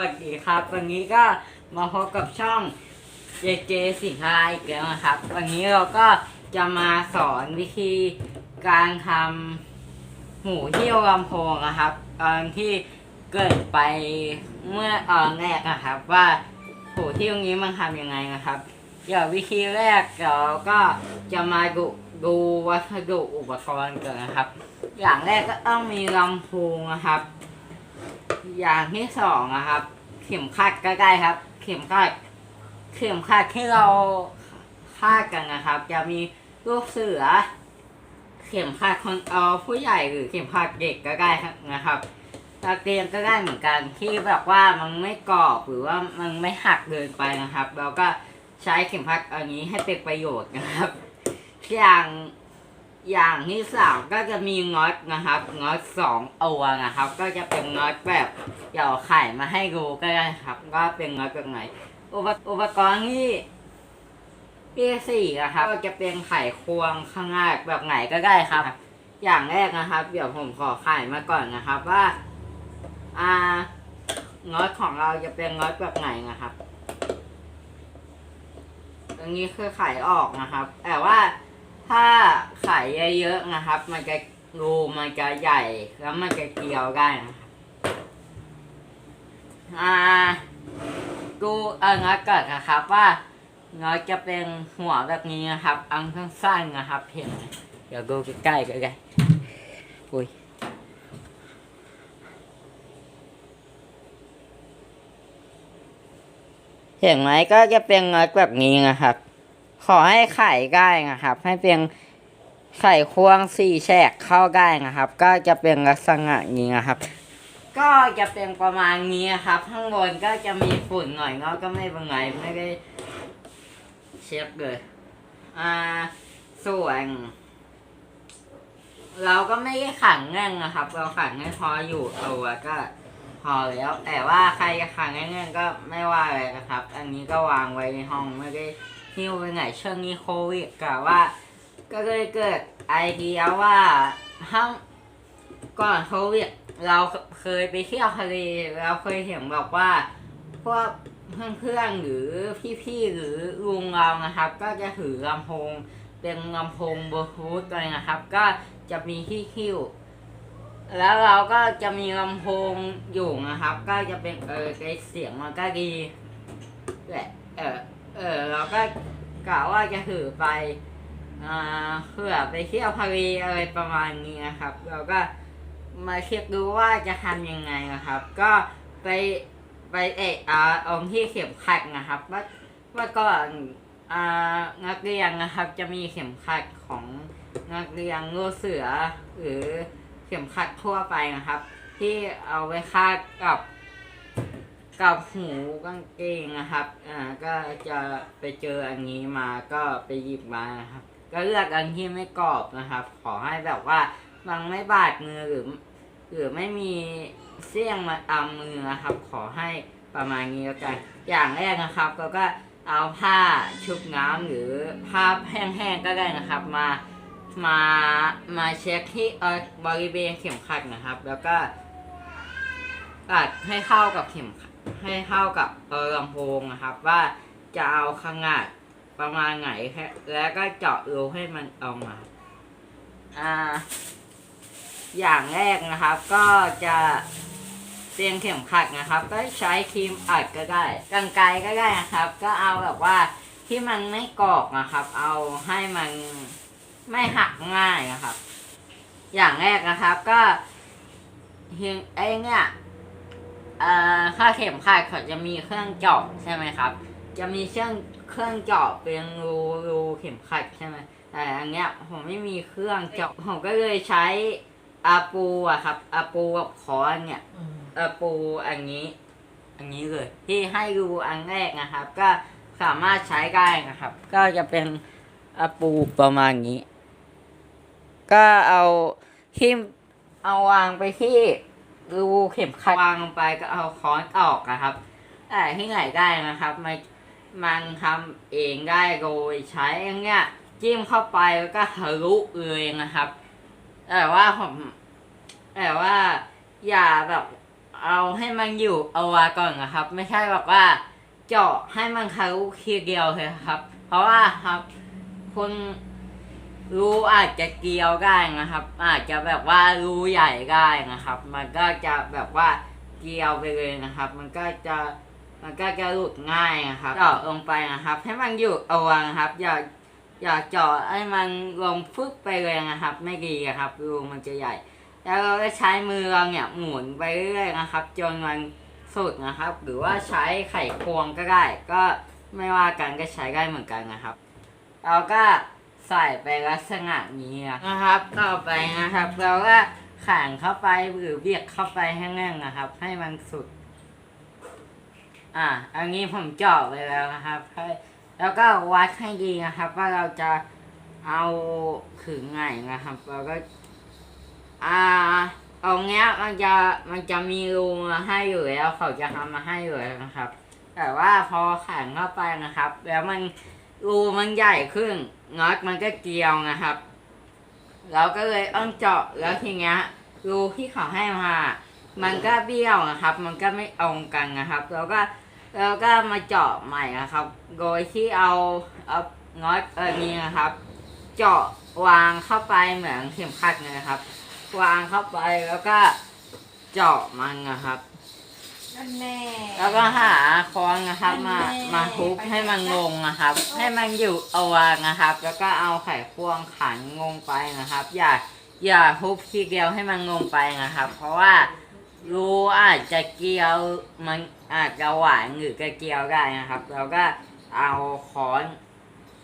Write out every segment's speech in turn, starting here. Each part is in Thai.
วัสดีครับ วันนี้ก็มาพบกับช่อง JJ สิงหาอีกแล้วนะครับ วันนี้เราก็จะมาสอนวิธีการทำหูที่ลำโพงนะครับตอนที่เกิดไปเมื่อตอนแรกนะครับ ว่าหูที่ตรงนี้มันทำยังไงนะครับ เดี๋ยววิธีแรกเดี๋ยวเราก็จะมาดูดูวัสดุอุปกรณ์กันนะครับ อย่างแรกก็ต้องมีลำโพงนะครับ อย่างที่สองนะครับ เข็มขัดก็ได้ครับ เข็มขัดเข็มขัดที่เราคาดกันนะครับ จะมีลูกเสือ เข็มขัดคนเอาผู้ใหญ่หรือเข็มขัดเด็กก็ได้นะครับตะเกียงก็ได้เหมือนกันที่แบบว่ามันไม่กรอบหรือว่ามันไม่หักเกินไปนะครับ เราก็ใช้เข็มขัดอันนี้ให้เป็นประโยชน์นะครับอย่าง อย่างที่สามก็จะมีน็อตนะครับน็อตสองตัวนะครับ ก็จะเป็นน็อตแบบเดี๋ยวไข่มาให้ดูก็ได้ครับก็เป็นน็อตแบบไหนอุปอุปกรณ์ที่ที่สี่นะครับ ก็จะเป็นไข่ควงข้างหน้าแบบไหนก็ได้ครับ อย่างแรกนะครับ เดี๋ยวผมขอไข่มาก่อนนะครับว่า อ่าน็อตของเราจะเป็นน็อตแบบไหนนะครับตรงนี้คือไข่ออกนะครับ แต่ว่า ถ้าไข่เยอะๆนะครับ มันจะรูมันจะใหญ่แล้วมันจะเกลียวได้นะครับอ่าดูเออน็อตก่อนนะครับว่าน็อตจะเป็นหัวแบบนี้นะครับอันข้งสั้นนะครับเห็นไหมเดี๋ยวดูใกล้ๆใกล้ๆอุ้ยเห็นไหมก็จะเป็นน็อตแบบนี้นะครับ ขอให้ไข่ได้นะครับ ให้เป็นไข่ควงสี่แฉกเข้าได้นะครับ ก็จะเป็นลักษณะนี้นะครับ ก็จะเป็นประมาณนี้นครับ ข้างบนก็จะมีฝุ่นหน่อยเนาะก็ไม่เป็นไรไม่ได้เช็ดเลยอ่าส่วนเราก็ไม่ได้ขังแน่นนะครับ เราขังให้พออยู่ตัวก็ พอแล้ว แต่ว่าใครจะขังแน่นๆก็ไม่ว่าอะไรนะครับ อันนี้ก็วางไว้ในห้องไม่ได้หิ้วไปไหนช่วงนี้โควิดกะว่า ก็เลยเกิดไอเดียว่าห้างก่อนโควิดเราเคยไปเที่ยวทะเลเราเคยเห็นแบบว่าพวกเพื่อนๆหรือพี่ๆหรือลุงเรานะครับ ก็จะถือลำโพงเป็นลำโพงบลูทูธอะไรนะครับ ก็จะมีที่คิ้ว แล้วเราก็จะมีลำโพงอยู่นะครับ ก็จะเป็นเออเสียงมันก็ดีแหละเออเออเราก็กะว่าจะถือไปอ่าเพื่อไปเที่ยวทะเลอะไรประมาณนี้นะครับ เราก็มาเช็คดูว่าจะทำยังไงนะครับ ก็ไปไปเอะอาองที่เข็มขัดนะครับว่าว่าก่อนอ่านักเรียนนะครับ จะมีเข็มขัดของนักเรียนลูเสือหรือ เข็มขัดทั่วไปนะครับ ที่เอาไว้คาดกับกับหูกางเกงนะครับ อ่า ก็จะไปเจออันนี้มาก็ไปหยิบมานะครับ ก็เลือกอันที่ไม่กรอบนะครับ ขอให้แบบว่ามันไม่บาดมือหรือ หรือไม่มีเสี้ยงมาตามมือนะครับ ขอให้ประมาณนี้แล้วกัน อย่างแรกนะครับเราก็เอาผ้าชุบน้ำหรือผ้าแห้งๆก็ได้นะครับ มา มามาเช็คที่เออบริเวณเข็มขัดนะครับ แล้วก็ตัดให้เข้ากับเข็มให้เข้ากับเออลำโพงนะครับ ว่าจะเอาขนาดประมาณไหนแค่แล้วก็เจาะรูให้มันออกมา อ่า อย่างแรกนะครับ ก็จะเตรียมเข็มขัดนะครับ ก็ใช้ครีมอัดก็ได้กันไกรก็ได้นะครับ ก็เอาแบบว่าที่มันไม่กรอบนะครับ เอาให้มัน ไม่หักง่ายนะครับ อย่างแรกนะครับ ก็เฮียงไอ้เนี่ยเอ่อถ้าเข็มขัดเขาจะมีเครื่องเจาะใช่ไหมครับ จะมีเครื่องเครื่องเจาะเป็นรูรูเข็มขัดใช่ไหมแต่อันเนี้ยผมไม่มีเครื่องเจาะผมก็เลยใช้อาปูอะครับอาปูกับคอนเนี่ยอาปูอันนี้ อันนี้เลย ที่ให้ดูอันแรกนะครับ ก็สามารถใช้ได้นะครับ ก็จะเป็นอาปูประมาณนี้ ก็เอาที่เอาวางไปที่รูเข็มขัดวางลงไปก็เอาค้อนออกนะครับ แต่ที่ไหนได้นะครับ มันมันทำเองได้โดยใช้อย่างเงี้ยจิ้มเข้าไปแล้วก็ทะลุเลยนะครับ แต่ว่าผมแต่ว่า อย่าแบบเอาให้มันอยู่เอาไวาก่อนนะครับ ไม่ใช่แบบว่า เจาะให้มันทะลุทีเดียวเลยครับ เพราะว่าครับคุณ รูอาจจะเกลียวได้นะครับ อาจจะแบบว่ารูใหญ่ได้นะครับ มันก็จะแบบว่าเกลียวไปเลยนะครับ มันก็จะมันก็จะหลุดง่ายนะครับเจาะลงไปนะครับ ให้มันอยู่เอาวนะครับ อย่าอย่าเจาะให้มันลงฟึบไปเลยนะครับ ไม่ดีนะครับรูมันจะใหญ่ แล้วเราก็ใช้มือเราเนี่ยหมุนไปเรื่อยๆนะครับจนมันสุดนะครับ หรือว่าใช้ไขควงก็ได้ ก็ไม่ว่ากันก็ใช้ได้เหมือนกันนะครับเราก็ ใส่ไปลักษณะนี้นะครับ ต่อไปนะครับเราก็ขันเข้าไปหรือเบียดเข้าไปให้แน่นนะครับ ให้มันสุด อะอันนี้ผมเจาะไปแล้วนะครับให้แล้วก็วัดให้ดีนะครับ ว่าเราจะเอาขึงไงนะครับเราก็ อ่าเอาเงี้ยมันจะมันจะมีรูมาให้อยู่แล้วเขาจะทำมาให้อยู่แล้วนะครับ แต่ว่าพอขันเข้าไปนะครับ แล้วมันรูมันใหญ่ขึ้น น็อตมันก็เกลียวนะครับ เราก็เลยต้องเจาะแล้วทีเนี้ยรูที่เขาให้มา มันก็เบี้ยวนะครับ มันก็ไม่ตรงกันนะครับ แล้วก็แล้วก็มาเจาะใหม่นะครับ โดยที่เอาเอาน็อตเออนี้นะครับ เจาะวางเข้าไปเหมือนเข็มขัดเลยครับ วางเข้าไปแล้วก็เจาะมันนะครับ นั่นแน่แล้วก็หาค้อนนะครับ มาอันนี้มาทุบไปให้มันงงนะครับ ให้มันอยู่เอาวางนะครับ แล้วก็เอาไขควงขันงงไปนะครับ อย่าอย่าทุบทีเดียวให้มันงงไปนะครับ เพราะว่ารูอาจจะเกลียวมันอาจจะหวานหรือกระเกียวได้นะครับเราก็เอาค้อน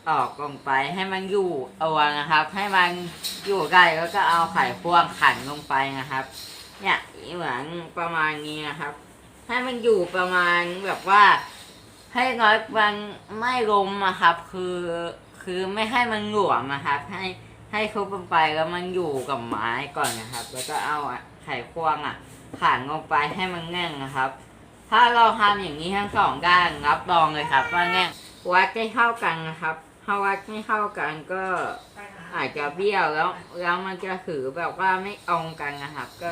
ออกลงไปให้มันอยู่เอาวางนะครับ ให้มันอยู่ได้แล้วก็เอาไขควงขันลงไปนะครับ เนี่ยเหมือนประมาณนี้นะครับ ให้มันอยู่ประมาณแบบว่า ให้น้อยมันไม่ลมอะครับ คือคือไม่ให้มันหลวมนะครับ ให้ให้ทุบลงไปแล้วมันอยู่กับไม้ก่อนนะครับ แล้วก็เอาไขควงอะขันลงไปให้มันแน่นนะครับ ถ้าเราทำอย่างนี้ทั้งสองด้านรับรองเลยครับว่าแน่นวัดให้เข้ากันนะครับ ถ้าวัดไม่เข้ากันก็อาจจะเบี้ยวแล้ว แล้วมันจะถือแบบว่าไม่ตรงกันนะครับ ก็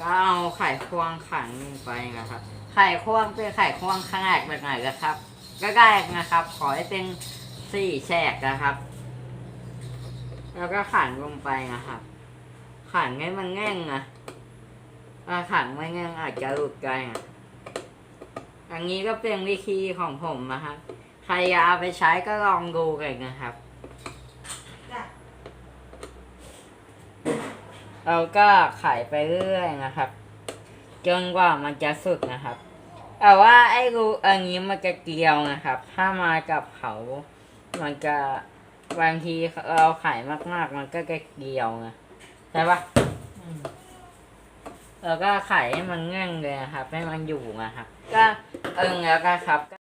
ก็เอาไข่ควงขันลงไปนะครับ ไข่ควงเป็นไข่ควงขนาดแบบไหนนะครับ ก็ได้นะครับ ขอให้เป็นสี่แฉกนะครับ แล้วก็ขันลงไปนะครับ ขันให้มันแง่งนะถ้าขันไม่แง่งอาจจะหลุดได้นะอันนี้ก็เป็นวิธีของผมนะครับใครอยากเอาไปใช้ก็ลองดูกันนะครับ จ้ะ เราก็ขายไปเรื่อยนะครับ จนกว่ามันจะสุดนะครับ แต่ว่าไอ้รูอันนี้มันจะเกลียวนะครับ ถ้ามากับเขา มันจะบางทีเราขายมาก ๆ มันก็จะเกลียวนะใช่ปะอืมแล้วก็ขายให้มันแง่งเลยนะครับ ให้มันอยู่นะครับ ก็เอิงแล้วก็ครับ